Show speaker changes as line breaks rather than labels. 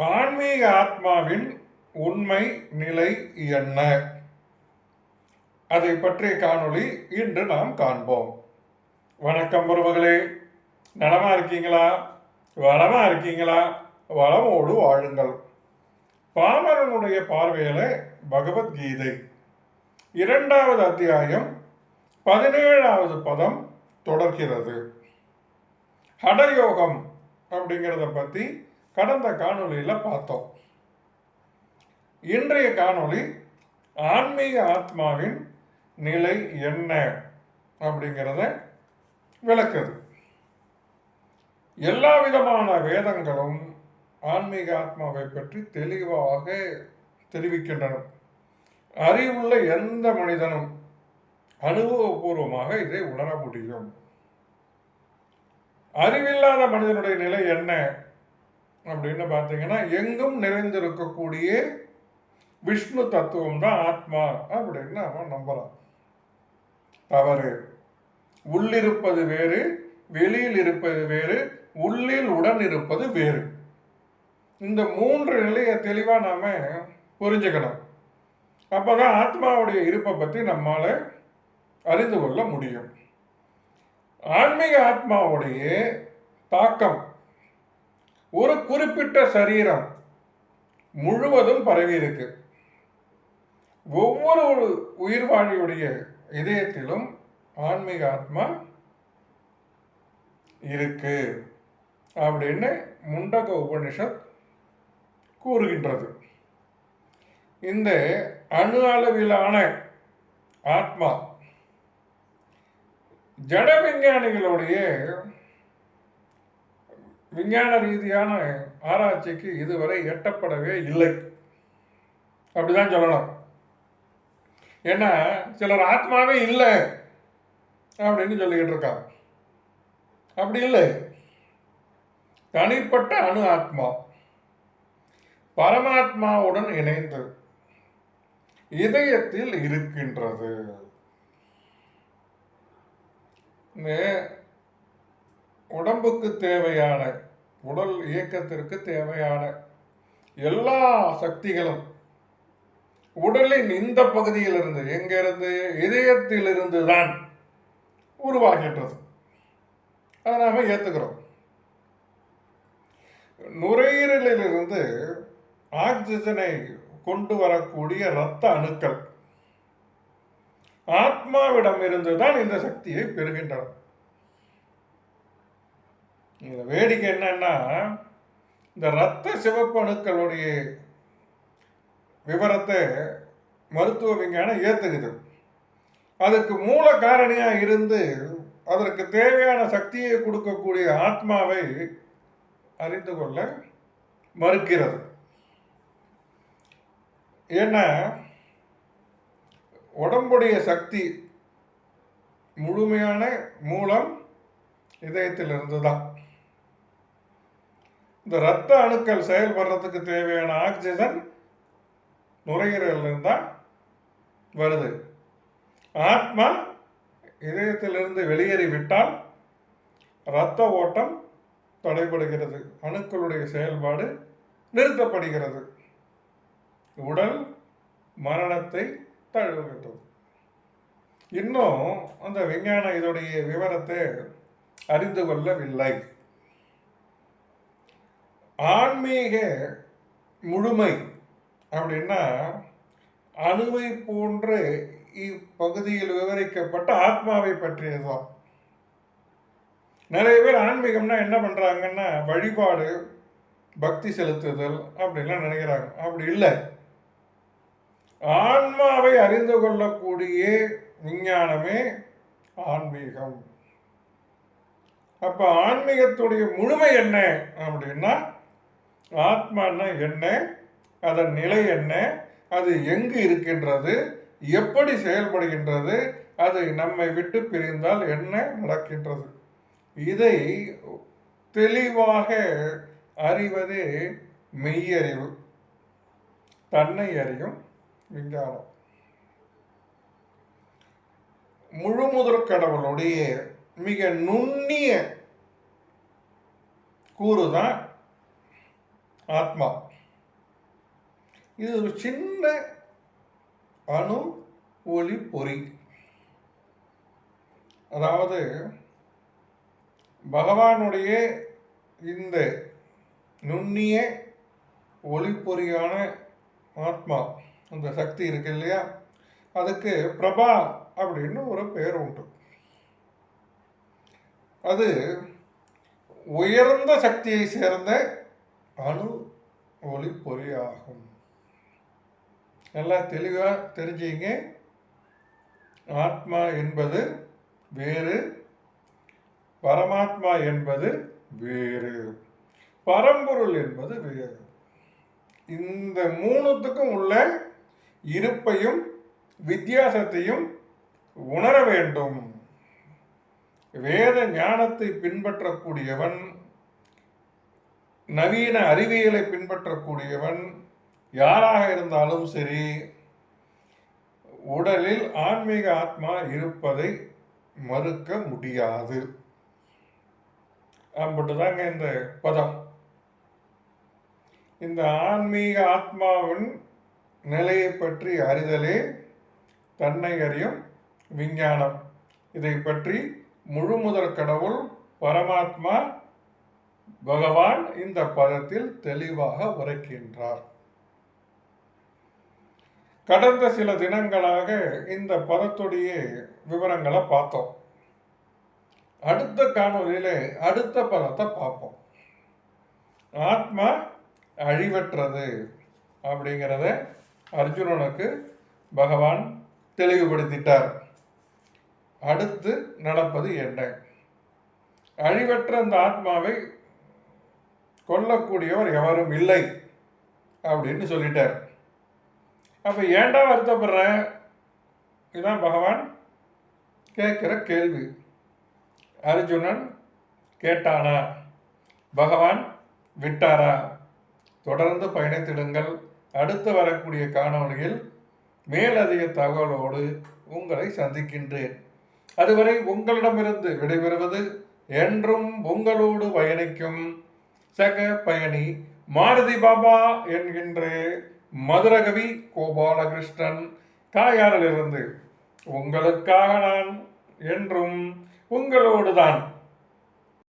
ஆன்மீக ஆத்மாவின் உண்மை நிலை என்ன? அதை பற்றிய காணொளி இன்று நாம் காண்போம். வணக்கம் உறவுகளே. நலமா இருக்கீங்களா? வளமா இருக்கீங்களா? வளமோடு வாழுங்கள். பாமரனுடைய பார்வையில பகவத்கீதை. இரண்டாவது அத்தியாயம் பதினேழாவது பதம் தொடர்கிறது. ஹடயோகம் அப்படிங்கிறத பற்றி கடந்த காணொளியில் பார்த்தோம். இன்றைய காணொளி ஆன்மீக ஆத்மாவின் நிலை என்ன அப்படிங்கிறத விளக்குது. எல்லா விதமான வேதங்களும் ஆன்மீக ஆத்மாவை பற்றி தெளிவாக தெரிவிக்கின்றன. அறிவுள்ள எந்த மனிதனும் அனுபவபூர்வமாக இதை உணர முடியும். அறிவில்லாத மனிதனுடைய நிலை என்ன? அப்படின்னு பார்த்தீங்கன்னா எங்கும் நிறைந்திருக்கக்கூடிய விஷ்ணு தத்துவம் தான் ஆத்மா அப்படின்னு அவன் நம்புறான். தவறு. உள்ளிருப்பது வேறு வெளியில் இருப்பது வேறு உள்ளில் உடன் இருப்பது வேறு. இந்த மூன்று நிலையை தெளிவாக நாம புரிஞ்சுக்கணும். அப்பதான் ஆத்மாவுடைய இருப்பை பற்றி நம்மால அறிந்து கொள்ள முடியும். ஆன்மீக ஆத்மாவுடைய தாக்கம் ஒரு குறிப்பிட்ட சரீரம் முழுவதும் பரவி இருக்கு. ஒவ்வொரு உயிர்வாழியுடைய இதயத்திலும் ஆன்மீக ஆத்மா இருக்கு அப்படின்னு முண்டக உபனிஷத் கூறுகின்றது. இந்த அணு அளவிலான ஆத்மா ஜட விஞ்ஞானிகளுடைய விஞ்ஞான ரீதியான ஆராய்ச்சிக்கு இதுவரை எட்டப்படவே இல்லை. அப்படிதான் சொல்லணும். ஏன்னா சிலர் ஆத்மாவே இல்லை அப்படின்னு சொல்லிக்கிட்டு இருக்காங்க. அப்படி இல்லை. தனிப்பட்ட அணு ஆத்மா பரமாத்மாவுடன் இணைந்து இதயத்தில் இருக்கின்றது. உடம்புக்கு தேவையான உடல் இயக்கத்திற்கு தேவையான எல்லா சக்திகளும் உடலின் இந்த பகுதியிலிருந்து எங்கிருந்து இதயத்திலிருந்து தான் உருவாகின்றது. அதை நாம ஏத்துக்கிறோம். நுரையீரலிலிருந்து ஆக்சிஜனை கொண்டு வரக்கூடிய இரத்த அணுக்கள் ஆத்மாவிடம் இருந்து தான் இந்த சக்தியை பெறுகின்றன. இந்த வேடிக்கை என்னன்னா இந்த இரத்த சிவப்பு அணுக்களுடைய விவரத்தை மருத்துவ விஞ்ஞானம் ஏத்துக்குது. அதுக்கு மூல காரணியாக இருந்து அதற்கு தேவையான சக்தியை கொடுக்கக்கூடிய ஆத்மாவை அறிந்து கொள்ள மறுக்கிறது. ஏன்னா உடம்புடைய சக்தி முழுமையான மூலம் இதயத்திலிருந்து தான் இந்த இரத்த அணுக்கள் செயல்படுறதுக்கு தேவையான ஆக்சிஜன் நுரையீரலிருந்து தான் வருது. ஆத்மா இதயத்திலிருந்து வெளியேறிவிட்டால் இரத்த ஓட்டம் தடைபடுகிறது. அணுக்களுடைய செயல்பாடு நிறுத்தப்படுகிறது. உடல் மரணத்தை தழுவுகின்றது. இன்னும் அந்த விஞ்ஞானம் இதோடைய விவரத்தை அறிந்து கொள்ளவில்லை. ஆன்மீக முழுமை அப்படின்னா அணுவை போன்று இப்பகுதியில் விவரிக்கப்பட்ட ஆத்மாவை பற்றியதுதான். நிறைய பேர் ஆன்மீகம்னா என்ன பண்றாங்கன்னா வழிபாடு பக்தி செலுத்துதல் அப்படின்லாம் நினைக்கிறாங்க. அப்படி இல்லை. ஆன்மாவை அறிந்து கொள்ளக்கூடிய விஞ்ஞானமே ஆன்மீகம். அப்போ ஆன்மீகத்துடைய முழுமை என்ன அப்படின்னா ஆத்மானா என்ன? அதன் நிலை என்ன? அது எங்கு இருக்கின்றது? எப்படி செயல்படுகின்றது? அது நம்மை விட்டு பிரிந்தால் என்ன நடக்கின்றது? இதை தெளிவாக அறிவதே மெய்யறிவு. தன்னை அறியும் விஞ்ஞானம். முழுமுதற் கடவுளுடைய மிக நுண்ணிய கூறுதான் ஆத்மா. இது ஒரு சின்ன அணு ஒளி பொறி. அதாவது பகவானுடைய இந்த நுண்ணிய ஒளிப்பொறியான ஆத்மா அந்த சக்தி இருக்கு இல்லையா? அதுக்கு பிரபா அப்படின்னு ஒரு பெயர் உண்டு. அது உயர்ந்த சக்தியை சேர்ந்த அணு ஒளிப்பொறி ஆகும் நல்லா தெளிவாக தெரிஞ்சீங்க. ஆத்மா என்பது வேறு பரமாத்மா என்பது வேறு பரம்பொருள் என்பது வேறு. இந்த மூணுத்துக்கும் உள்ள இருப்பையும் வித்தியாசத்தையும் உணர வேண்டும். வேத ஞானத்தை பின்பற்றக்கூடியவன் நவீன அறிவியலை பின்பற்றக்கூடியவன் யாராக இருந்தாலும் சரி உடலில் ஆன்மீக ஆத்மா இருப்பதை மறுக்க முடியாது. அப்படிதாங்க இந்த பதம். இந்த ஆன்மீக ஆத்மாவின் நிலையை பற்றி அறிதலே தன்னை அறியும் விஞ்ஞானம். இதை பற்றி முழு முதல் கடவுள் பரமாத்மா பகவான் இந்த பதத்தில் தெளிவாக உரைக்கின்றார். கடந்த சில தினங்களாக இந்த பதத்துடைய விவரங்களை பார்த்தோம். அடுத்த காணொலியில அடுத்த பதத்தை பார்ப்போம். ஆத்மா அழிவற்றது அப்படிங்கிறத அர்ஜுனனுக்கு பகவான் தெளிவுபடுத்திட்டார். அடுத்து நடப்பது என்ன? அழிவற்ற அந்த ஆத்மாவை கொல்லக்கூடியவர் எவரும் இல்லை அப்படின்னு சொல்லிட்டார். அப்போ ஏண்டா வருத்தப்படுற? இதுதான் பகவான் கேட்குற கேள்வி. அர்ஜுனன் கேட்டானா பகவான் விட்டாரா? தொடர்ந்து பயணித்திடுங்கள். அடுத்து வரக்கூடிய காணொலியில் மேலதிக தகவலோடு உங்களை சந்திக்கின்றேன். அதுவரை உங்களிடமிருந்து விடைபெறுவது என்றும் உங்களோடு பயணிக்கும் சக பயணி மாருதி பாபா என்கின்ற மதுரகவி கோபாலகிருஷ்ணன் காயாரிலிருந்து உங்களுக்காக நான் என்றும் உங்களோடு தான்